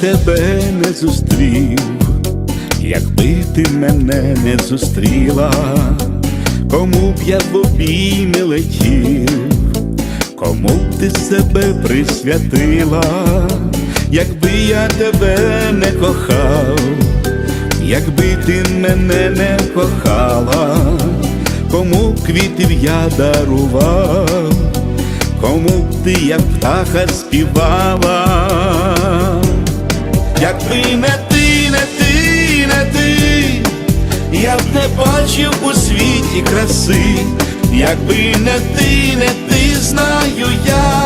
тебе не зустрів, якби ти мене не зустріла, кому б я в обійми летів, кому б ти себе присвятила, якби я тебе не кохав, якби ти мене не кохала, кому квітів я дарував? Кому б ти, як птаха, співала, якби не ти, не ти, не ти, я б не бачив у світі краси, якби не ти, не ти, знаю я,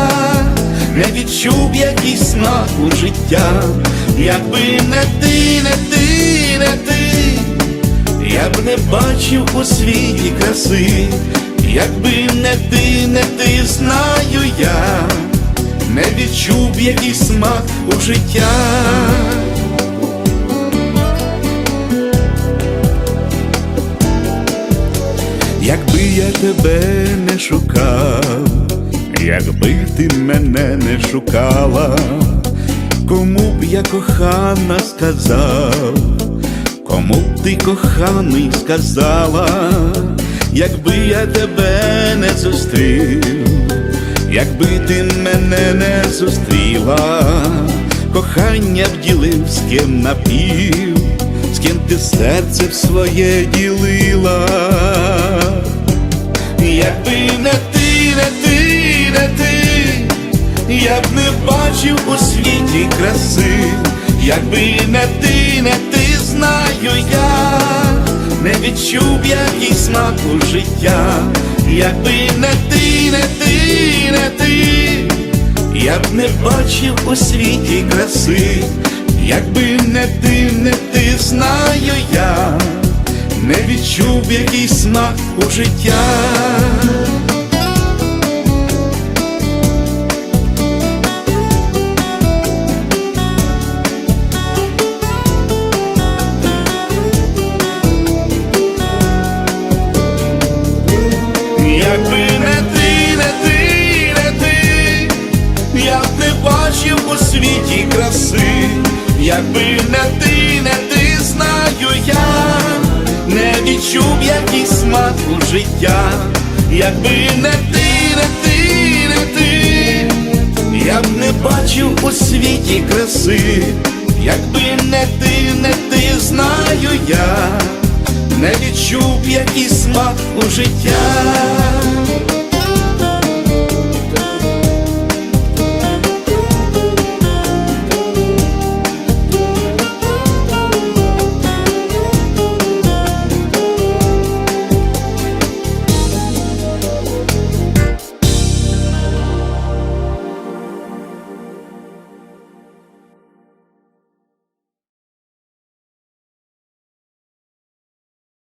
не відчув якийсь смак у життя, якби не ти, не ти, не ти. Я б не бачив у світі краси, якби не ти, не ти, знаю б який смак у життя. Якби я тебе не шукав, якби ти мене не шукала, кому б я кохана сказав, кому б ти коханий сказала, якби я тебе не зустрів, якби ти мене не зустріла, кохання б ділив з ким напів, з ким ти серце в своє ділила, якби не ти, не ти, не ти, я б не бачив у світі краси, якби не ти, не ти, знаю я, не відчув б який смак у життя, якби не ти, не ти, не ти, я б не бачив у світі краси, якби не ти, не ти, знаю я, не відчув який смак у життя. Відчув який смак у життя, якби не ти, не ти, не ти, я б не бачив у світі краси, якби не ти, не ти, знаю я не відчув який смак у життя.